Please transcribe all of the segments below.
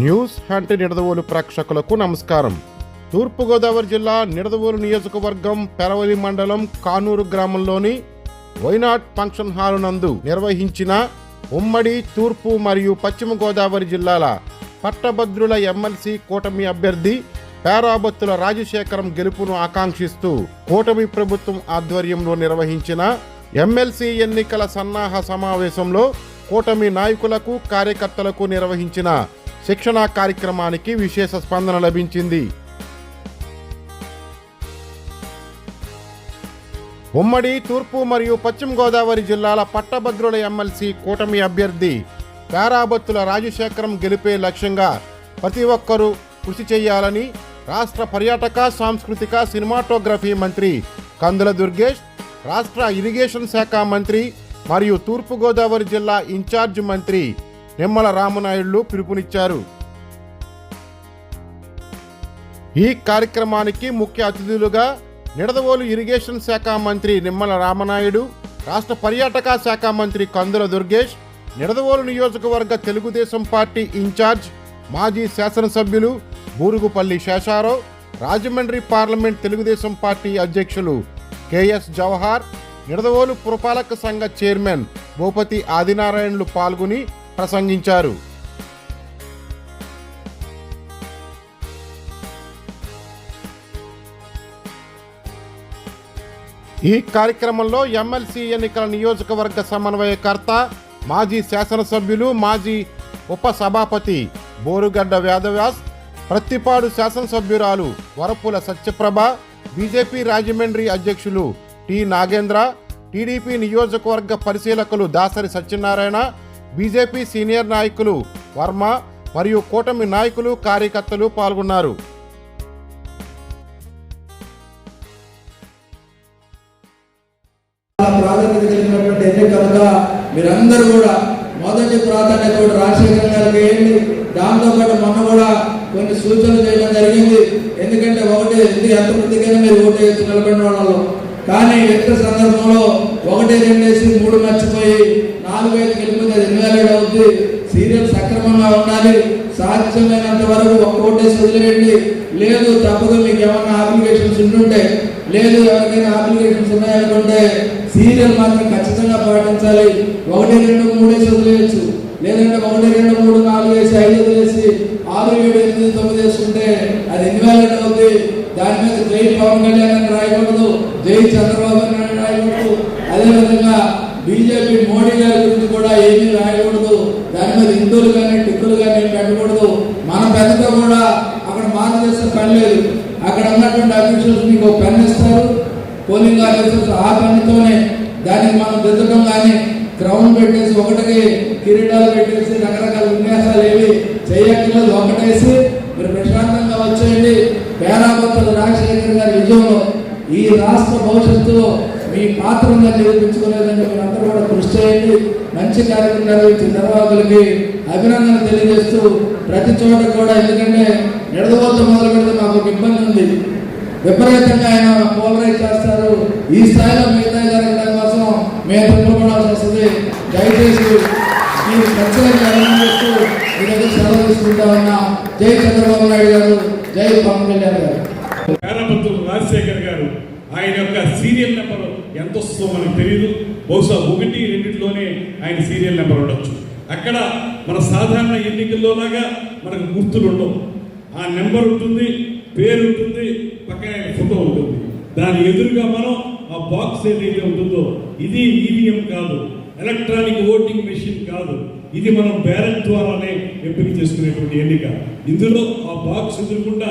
News hunt Nidadavolu ప్రేక్షకులకు నమస్కారం. తూర్పుగోదావరి జిల్లా నిడదవోలు నియోజకవర్గం పెరవలి మండలం కానూరు గ్రామంలోని వైనాట్ ఫంక్షన్ హాల్ నందు నిర్వహించిన ఉమ్మడి తూర్పు మరియు పశ్చిమ గోదావరి జిల్లాల పట్టభద్రుల ఎమ్మెల్సీ కూటమి అభ్యర్థి పేరాబత్తుల రాజశేఖరం గెలుపును ఆకాంక్షిస్తూ కూటమి ప్రభుత్వం ఆధ్వర్యంలో నిర్వహించిన ఎమ్మెల్సీ ఎన్నికల సన్నాహ సమావేశంలో కూటమి నాయకులకు కార్యకర్తలకు నిర్వహించిన శిక్షణా కార్యక్రమానికి విశేష స్పందన లభించింది. ఉమ్మడి తూర్పు మరియు పశ్చిమ గోదావరి జిల్లాల పట్టభద్రుల ఎమ్మెల్సీ కూటమి అభ్యర్థి పేరాబత్తుల రాజశేఖరం గెలిపే లక్ష్యంగా ప్రతి ఒక్కరూ కృషి చేయాలని రాష్ట్ర పర్యాటక సాంస్కృతిక సినిమాటోగ్రఫీ మంత్రి కందుల దుర్గేష్ రాష్ట్ర ఇరిగేషన్ శాఖ మంత్రి మరియు తూర్పుగోదావరి జిల్లా ఇన్ఛార్జ్ మంత్రి నిమ్మల రామనాయుడులు పిలుపునిచ్చారు. ఈ కార్యక్రమానికి ముఖ్య అతిథులుగా నిడదవోలు ఇరిగేషన్ శాఖ మంత్రి నిమ్మల రామనాయుడు రాష్ట్ర పర్యాటక శాఖ మంత్రి కందుల దుర్గేష్ నిడదవోలు నియోజకవర్గ తెలుగుదేశం పార్టీ ఇన్ఛార్జ్ మాజీ శాసనసభ్యులు బూరుగుపల్లి శేషారావు రాజమండ్రి పార్లమెంట్ తెలుగుదేశం పార్టీ అధ్యక్షులు కెఎస్ జవహార్ నిడదవోలు పురపాలక సంఘ చైర్మన్ భూపతి ఆదినారాయణలు పాల్గొని ప్రసంగించారు. ఈ కార్యక్రమంలో ఎమ్మెల్సీ ఎన్నికల నియోజకవర్గ సమన్వయకర్త మాజీ శాసనసభ్యులు మాజీ ఉప సభాపతి బోరుగడ్డ వేదవ్యాస్ ప్రత్తిపాడు శాసనసభ్యురాలు వరపుల సత్యప్రభ బీజేపీ రాజమండ్రి అధ్యక్షులు టి నాగేంద్ర టీడీపీ నియోజకవర్గ పరిశీలకులు దాసరి సత్యనారాయణ బీజేపీ సీనియర్ నాయకులు వర్మ మరియు కూటమి నాయకులు కార్యకర్తలు పాల్గొన్నారు. ప్రాధాన్యత కలిగినటువంటి ఎన్నికలుగా మీరందరూ కూడా మొదటి ప్రాధాన్యత కూడా రాజశేఖర్ గారికి వేయండి. దాంతో పాటు మొన్న కూడా కొన్ని సూచనలు చేయడం జరిగింది. ఎందుకంటే ఒకటి ఎందుకు ఎంత మందికైనా మీరు ఓటు వేసి నిలబడిన వాళ్ళలో. కానీ ఎంత సందర్భంలో ఒకటి రెండేసి మూడు మర్చిపోయి నాలుగు ఐదు గెలిపితే ఉంది సీరియల్ సక్రమంగా ఉండాలి. సాధ్యమైనంత వరకు ఒక కోటేసి వదిలేయండి లేదు తప్పదు మీకు ఏమన్నా అప్లికేషన్స్ ఉంటుంటే లేదు ఎవరికైనా అప్లికేషన్స్ ఉన్నాయనుకుంటే సీరియల్ మాత్రం ఖచ్చితంగా పాటించాలి. ఒకటి రెండు మూడేసి వదిలేయచ్చు. లేదంటే ఒకటి రెండు మూడు నాలుగు వేసి ఐదు వదిలేసి ఆరు ఏడు ఎనిమిది తొమ్మిది వేసుకుంటే అది ఇన్వాలిడ్ అవుతుంది దాని మీద జై పవన్ కళ్యాణ్ రాయకూడదు జై చంద్రబాబు నాయుడు అని రాయకూడదు అదేవిధంగా బీజేపీ మోడీ గారి గురించి కూడా ఏమీ రాయకూడదు దాని మీద హిందువులు కానీ టిక్కులు కానీ ఏం పెట్టకూడదు మన పెద్దతో కూడా అక్కడ మార్పు చేస్తే పని లేదు అక్కడ ఉన్నటువంటి అఫీషియల్స్ మీకు ఒక పెన్ ఇస్తారు పోలింగ్ ఆఫీసర్స్ ఆ పనితోనే దానికి మనం దిద్దడం కానీ క్రౌన్ పెట్టేసి ఒకటికి కిరీటాలు పెట్టేసి రకరకాల విన్యాసాలు ఏవి చేయక్కర్లేదు ఒకటేసి మీరు ప్రశాంతంగా వచ్చేయండి. పేరాపత్రులు రాజశేఖర్ గారి విజయంలో ఈ రాష్ట్ర భవిష్యత్తులో మీ పాత్రగా నిరూపించుకోలేదని అందరూ కూడా కృషి చేయండి. మంచి కార్యక్రమం నిర్వహించిన నిర్వాహకులకి అభినందన తెలియజేస్తూ ప్రతి చోట కూడా ఎందుకంటే నిడదవద్ద మొదలు పెడితే మాకు ఒక ఇబ్బంది ఉంది. విపరీతంగా ఆయన పోలరైజ్ చేస్తారు. ఈ స్థాయిలో మిగతా జరగడం కోసం మేము తిప్పబడాల్సి వస్తుంది. దయచేసి ఈ ఖచ్చితంగా అభినందిస్తూ మీ సెలవు తీసుకుంటా ఉన్నా. జై చంద్రబాబు నాయుడు గారు జై పవన్ కళ్యాణ్ గారు. రాజశేఖర్ గారు ఆయన యొక్క సీరియల్ నెంబర్ ఎంత వస్తుందో మనకు తెలియదు బహుశా ఒకటి రెండింటిలోనే ఆయన సీరియల్ నెంబర్ ఉండొచ్చు. అక్కడ మన సాధారణ ఎన్నికల్లోలాగా మనకు గుర్తులు ఉండవు ఆ నెంబర్ ఉంటుంది. పేరు ఉంటుంది పక్కన ఆయన ఫోటో ఉంటుంది. దాని ఎదురుగా మనం ఆ బాక్స్ ఏదైతే ఉంటుందో ఇది ఈవీఎం కాదు ఎలక్ట్రానిక్ ఓటింగ్ మెషిన్ కాదు. ఇది మనం బ్యాలెట్ ద్వారానే ఎంపిక చేసుకునేటువంటి ఎన్నిక. ఇందులో ఆ బాక్స్ ఎదురుకుండా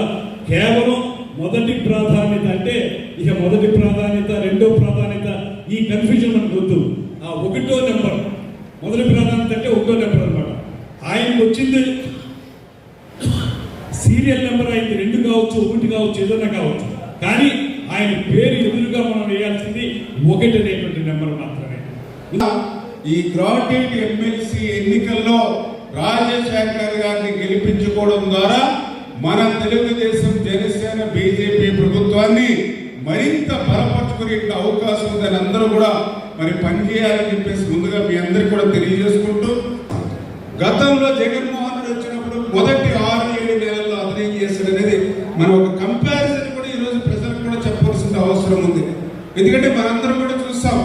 కేవలం మొదటి ప్రాధాన్యత అంటే ఇక మొదటి ప్రాధాన్యత రెండో ప్రాధాన్యత ఈ కన్ఫ్యూజన్ మనకు వద్దు. ఆ ఒకటో నెంబర్ మొదటి ప్రాధాన్యత అంటే ఒకటో నెంబర్ అనమాట ఆయనకు వచ్చింది సీరియల్ నెంబర్ ఆయనకి రెండు కావచ్చు ఒకటి కావచ్చు ఏదైనా కావచ్చు. కానీ ఆయన పేరు ఎదురుగా మనం వేయాల్సింది ఒకటి అనేటువంటి నెంబర్ మాత్రమే. ఈ గ్రాడ్యుయేట్ ఎమ్మెల్సీ ఎన్నికల్లో రాజశేఖర్ గారిని గెలిపించుకోవడం ద్వారా మన తెలుగుదేశం జనసేన బీజేపీ ప్రభుత్వాన్ని మరింత బలపరుచుకునే అవకాశం ఉందని అందరూ కూడా మరి పనిచేయాలని చెప్పేసి ముందుగా మీ అందరికి కూడా తెలియజేసుకుంటూ గతంలో జగన్ ఎందుకంటే మనందరం కూడా చూస్తాం.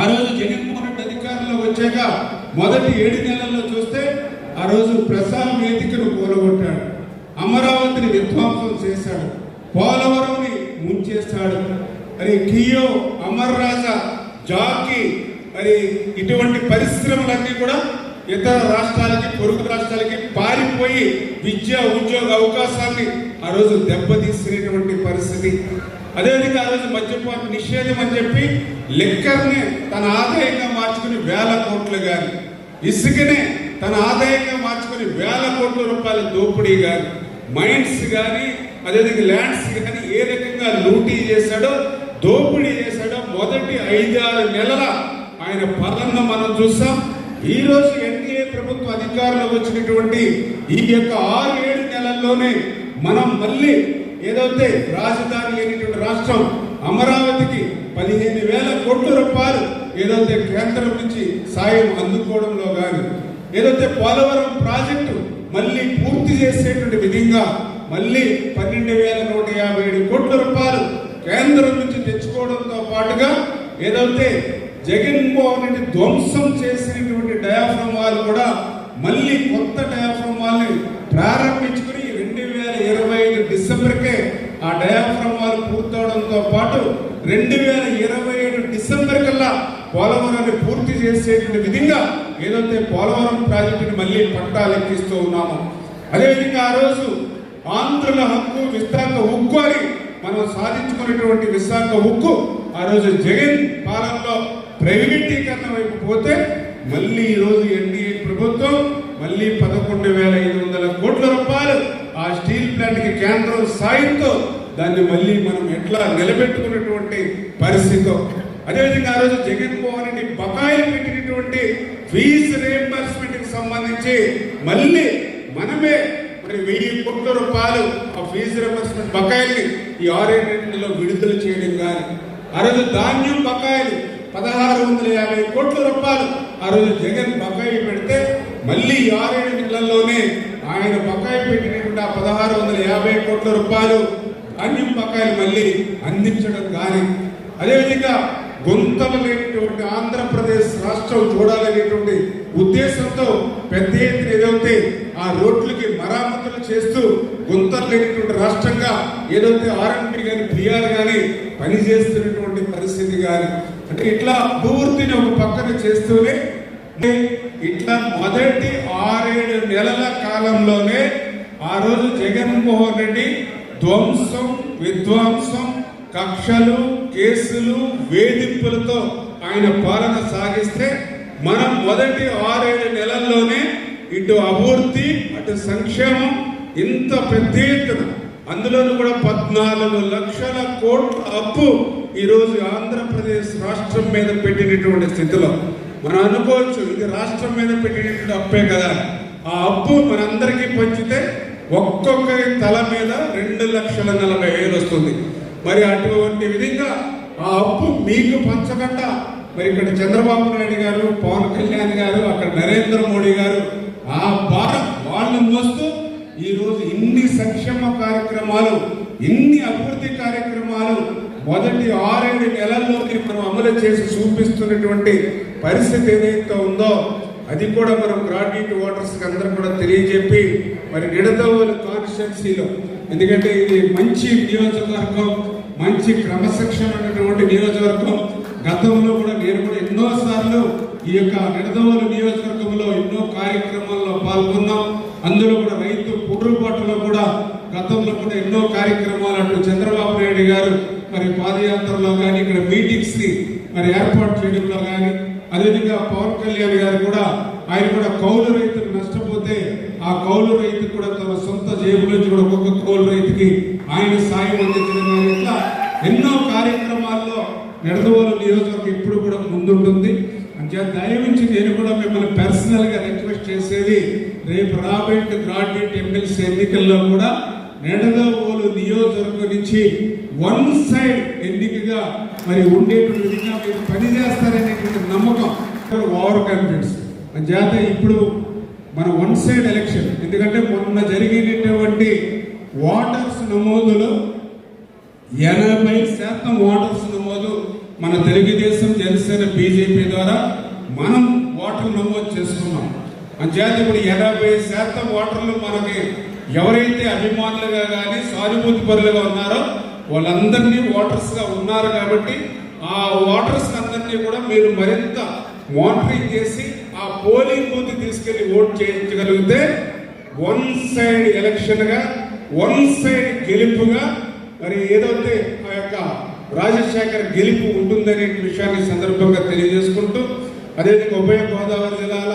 ఆ రోజు జగన్మోహన్ రెడ్డి అధికారంలో వచ్చాక మొదటి ఏడు నెలల్లో చూస్తే ఆ రోజు ప్రసాద వేదికను కూలగొట్టాడు. అమరావతిని విధ్వంసం చేశాడు. పోలవరంని ముంచేస్తాడు. మరి కియో అమర్ రాజా జాకి మరి ఇటువంటి పరిశ్రమలన్నీ కూడా ఇతర రాష్ట్రాలకి పొరుగు రాష్ట్రాలకి పారిపోయి విద్య ఉద్యోగ అవకాశాన్ని ఆ రోజు దెబ్బతీసినటువంటి పరిస్థితి. అదేవిధంగా ఆ రోజు మద్యపాన నిషేధం అని చెప్పి లెక్కర్ని తన ఆదాయంగా మార్చుకుని వేల కోట్లు గాని ఇసుకనే తన ఆదాయంగా మార్చుకుని వేల కోట్ల రూపాయల దోపిడీ గాని మైండ్స్ కానీ అదేవిధంగా ల్యాండ్స్ కానీ ఏ రకంగా లూటీ చేశాడో దోపిడీ చేశాడో మొదటి ఐదారు నెలల ఆయన పాలన మనం చూస్తాం ఈ రోజు ఎన్డీఏ ప్రభుత్వ అధికారంలో వచ్చినటువంటి ఈ యొక్క ఆరు ఏడు నెలల్లోనే మనం మళ్ళీ ఏదైతే రాజధాని లేనిటువంటి రాష్ట్రం అమరావతికి పదిహేను వేల కోట్ల రూపాయలు ఏదైతే కేంద్రం నుంచి సాయం అందుకోవడంలో కానీ ఏదైతే పోలవరం ప్రాజెక్టు మళ్ళీ పూర్తి చేసేటువంటి విధంగా మళ్ళీ పన్నెండు వేల నూట యాభై ఏడు కోట్ల రూపాయలు కేంద్రం నుంచి తెచ్చుకోవడంతో పాటుగా ఏదైతే జగన్మోహన్ రెడ్డి ధ్వంసం చేసినటువంటి డయాఫ్రమ్ వాళ్ళు కూడా మళ్ళీ కొత్త డయాఫ్రమ్ వాళ్ళని ప్రారంభించుకుని ఇరవై ఐదు డిసెంబర్కే ఆ డయాఫ్రమ్ వారు పూర్తవడంతో పాటు రెండు వేల ఇరవై ఏడు డిసెంబర్ కల్లా పోలవరాన్ని పూర్తి చేసేటువంటి విధంగా ఏదైతే పోలవరం ప్రాజెక్టుని మళ్ళీ పట్టాలెక్కిస్తూ ఉన్నాము అదేవిధంగా ఆ రోజు ఆంధ్రుల హక్కు విశాఖ ఉక్కు అని మనం సాధించుకున్నటువంటి విశాఖ ఉక్కు ఆ రోజు జగన్ పాలనలో ప్రైవేటీకరణ వైపు పోతే మళ్ళీ ఈరోజు ఎన్డీఏ ప్రభుత్వం మళ్ళీ పదకొండు వేల ఐదు వందల కోట్ల రూపాయలు ఆ స్టీల్ ప్లాంట్కి కేంద్రం సాయంతో దాన్ని మళ్ళీ మనం ఎట్లా నిలబెట్టుకున్నటువంటి పరిస్థితి. అదేవిధంగా ఆ రోజు జగన్మోహన్ రెడ్డి బకాయిలు పెట్టినటువంటి ఫీజు రియంబర్స్మెంట్కి సంబంధించి మళ్ళీ మనమే మరి వెయ్యి కోట్ల రూపాయలు ఆ ఫీజు రియంబర్స్మెంట్ బకాయిల్ని ఈ ఆరేళ్ళలో విడుదల చేయడం కానీ ఆ రోజు ధాన్యం బకాయిలు పదహారు వందల యాభై కోట్ల రూపాయలు ఆ రోజు జగన్ బకాయి పెడితే మళ్ళీ ఆరేడు నెలల్లోనే ఆయన బకాయి పెట్టినటువంటి ఆ పదహారు వందల యాభై కోట్ల రూపాయలు అన్ని బకాయిలు మళ్ళీ అందించడం కానీ అదేవిధంగా గుంతలు లేనటువంటి ఆంధ్రప్రదేశ్ రాష్ట్రం చూడాలనేటువంటి ఉద్దేశంతో పెద్ద ఎత్తున ఏదైతే ఆ రోడ్లకి మరామతులు చేస్తూ గుంతలు లేనటువంటి రాష్ట్రంగా ఏదైతే ఆర్ఎంపీ కానీ పిఆర్ కానీ పనిచేస్తున్నటువంటి పరిస్థితి కానీ అంటే ఇట్లా పూర్తిని ఒక పక్కన చేస్తూనే ఇట్లా మొదటి ఆరేడు నెలల కాలంలోనే ఆ రోజు జగన్మోహన్ రెడ్డి ధ్వంసం విధ్వంసం కక్షలు కేసులు వేధింపులతో ఆయన పాలన సాగిస్తే మనం మొదటి ఆరేడు నెలల్లోనే ఇటు అభివృద్ధి అటు సంక్షేమం ఇంత పెద్ద ఎత్తున. అందులోనూ కూడా పద్నాలుగు లక్షల కోట్ల అప్పు ఈరోజు ఆంధ్రప్రదేశ్ రాష్ట్రం మీద పెట్టినటువంటి స్థితిలో. మనం అనుకోవచ్చు ఇది రాష్ట్రం మీద పెట్టినటువంటి అప్పే కదా. ఆ అప్పు మనందరికీ పంచితే ఒక్కొక్కరి తల మీద రెండు లక్షల నలభై వేలు వస్తుంది. మరి అటువంటి విధంగా ఆ అప్పు మీకు పంచకుండా మరి ఇక్కడ చంద్రబాబు నాయుడు గారు పవన్ కళ్యాణ్ గారు అక్కడ నరేంద్ర మోడీ గారు ఆ భారం వాళ్ళు మోస్తూ ఈరోజు ఇన్ని సంక్షేమ కార్యక్రమాలు ఇన్ని అభివృద్ధి కార్యక్రమాలు మొదటి ఆరేడు నెలల్లోకి మనం అమలు చేసి చూపిస్తున్నటువంటి పరిస్థితి ఏదైతే ఉందో అది కూడా మనం గ్రాడ్యుయేట్ ఓటర్స్కి అందరూ కూడా తెలియజెప్పి మరి నిడదవోలు కాన్స్టిట్యున్సీలో. ఎందుకంటే ఇది మంచి నియోజకవర్గం మంచి క్రమశిక్షణ ఉన్నటువంటి నియోజకవర్గం. గతంలో కూడా నేను కూడా ఎన్నోసార్లు ఈ యొక్క నిడదవోలు నియోజకవర్గంలో ఎన్నో కార్యక్రమాల్లో పాల్గొన్నాం. అందులో కూడా రైతు పుట్టుబాటులో కూడా గతంలో కూడా ఎన్నో కార్యక్రమాలు అంటూ చంద్రబాబు నాయుడు గారు మరి పాదయాత్రలో కానీ ఇక్కడ మీటింగ్స్ని మరి ఏర్పాటు చేయడంలో కానీ అదేవిధంగా పవన్ కళ్యాణ్ గారు కూడా ఆయన కూడా కౌలు రైతులు నష్టపోతే ఆ కౌలు రైతు కూడా తన సొంత జేబు నుంచి కూడా ఒక్కొక్క కౌలు రైతుకి ఆయన సాయం అందించడం ఇట్లా ఎన్నో కార్యక్రమాల్లో నిడదవోలు నియోజకవర్గం ఇప్పుడు కూడా ముందుంటుంది. అంటే దయవించి నేను కూడా మిమ్మల్ని పర్సనల్గా రిక్వెస్ట్ చేసేది రేపు రాబోయే గ్రాడ్యుయేట్ ఎమ్మెల్సీ ఎన్నికల్లో కూడా నిడదవోలు నియోజకవర్గం నుంచి వన్ సైడ్ ఎన్నికగా మరి ఉండేటువంటి విధంగా మీరు పనిచేస్తారనేటువంటి నమ్మకం ఓవర్ కాన్ఫిడెన్స్ చేత ఇప్పుడు మన వన్ సైడ్ ఎలక్షన్. ఎందుకంటే మొన్న జరిగినటువంటి ఓటర్స్ నమోదులో ఎనభై శాతం ఓటర్స్ నమోదు మన తెలుగుదేశం జనసేన బీజేపీ ద్వారా మనం ఓటర్లు నమోదు చేసుకున్నాం. అంచేత ఇప్పుడు ఎనభై శాతం ఓటర్లు మనకి ఎవరైతే అభిమానులుగా కానీ సానుభూతి పరులుగా ఉన్నారో వాళ్ళందరినీ ఓటర్స్గా ఉన్నారు కాబట్టి ఆ ఓటర్స్ అందరినీ కూడా మీరు మరింత మానిటరింగ్ చేసి ఆ పోలింగ్ బూత్ తీసుకెళ్ళి ఓట్ చేయించగలిగితే వన్ సైడ్ ఎలక్షన్గా వన్ సైడ్ గెలుపుగా మరి ఏదైతే ఆ యొక్క రాజశేఖర్ గెలుపు ఉంటుందనే విషయాన్ని సందర్భంగా తెలియజేసుకుంటూ అదేవిధంగా ఉభయ గోదావరి జిల్లాల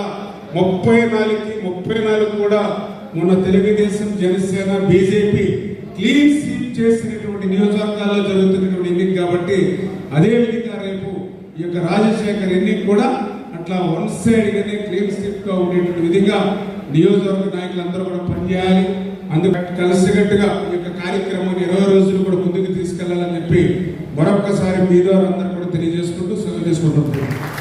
ముప్పై నాలుగుకి ముప్పై నాలుగు కూడా మొన్న Telugu Desam Janasena BJP clean sweep చేసినటువంటి నియోజకవర్గాల్లో జరుగుతున్నటువంటి ఎన్నిక కాబట్టి అదే విధంగా రేపు ఈ యొక్క రాజశేఖర్ ఎన్నిక కూడా అట్లా వన్ సైడ్ గానే క్లీన్ స్వీప్గా ఉండేటువంటి విధంగా నియోజకవర్గ నాయకులందరూ కూడా పనిచేయాలి. అందుకు కలిసికట్టుగా ఈ యొక్క కార్యక్రమాన్ని ఇరవై రోజులు కూడా ముందుకు తీసుకెళ్ళాలని చెప్పి మరొకసారి మీ ద్వారా అందరూ కూడా తెలియజేసుకుంటూ సెలవు తీసుకుంటున్నాను